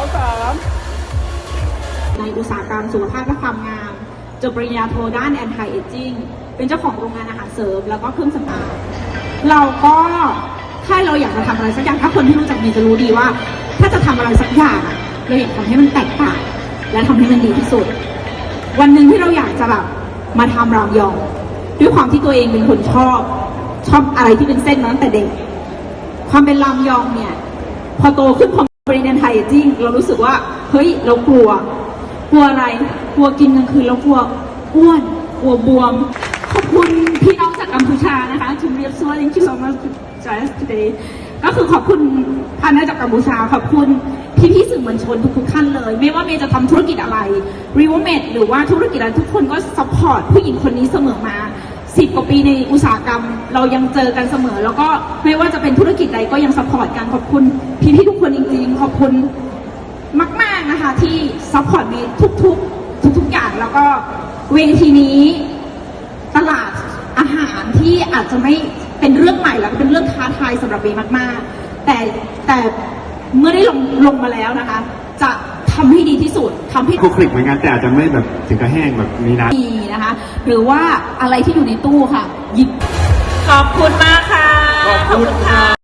องสามในอุตสาหกรรมสุขภาพและความงามจบปริญญาโทด้าน anti aging เป็นเจ้าของโรงงานอาหารเสริม แล้วก็เครื่องสำอางเราก็ถ้าเราอยากจะทำอะไรสักอย่างถ้าคนที่รู้จักเมย์จะรู้ดีว่า ถ้าจะทำอะไรสักอย่างเราอยากทำให้มันแตกต่างและทำให้มันดีที่สุด วันหนึ่งที่เราอยากจะแบบมาทำรามยอง ด้วยความที่ตัวเองเป็นคนชอบ ชอบอะไรที่เป็นเส้นมาตั้งแต่เด็ก ความเป็นรามยองเนี่ย พอโตขึ้นพอ จริงเรารู้สึกว่าเฮ้ยเรากลัว กลัวอะไร กลัวกินกลางคืนเรากลัวอ้วน กลัวบวม ขอบคุณพี่น้องจากกัมพูชานะคะทุนเรียบซัว thank you so much join us today ก็คือขอบคุณพันธุ์จากกัมพูชา ขอบคุณพี่พี่สื่อมวลชนทุกๆท่านเลย ไม่ว่าเมย์จะทำธุรกิจอะไร r e v o m e d หรือว่าธุรกิจอะไรทุกคนก็สปอร์ตผู้หญิงคนนี้เสมอมาสิบกว่าปีในอุตสาหกรรม เรายังเจอกันเสมอ แล้วก็ไม่ว่าจะเป็นธุรกิจใดก็ยังสปอร์ตกันขอบคุณพี่ๆทุก คนจริงๆขอบคุณมาก ๆ นะคะที่ซัพพอร์ตเมย์ทุกๆ ทุกๆอย่างแล้วก็เวทีนี้ ตลาดอาหารที่อาจจะไม่เป็นเรื่องใหม่แล้วก็เป็นเรื่องท้าทายสำหรับเมย์มาก ๆ แต่แต่เมื่อได้ลงลงมาแล้วนะคะ จะทำให้ดีที่สุดทำให้ คลุกคลิกเหมือนกันแต่อาจจะไม่แบบถึงกับแห้งแบบนี้นะ มีนะคะ หรือว่าอะไรที่อยู่ในตู้ค่ะ หยิบ ขอบคุณมากค่ะ ขอบคุณค่ะ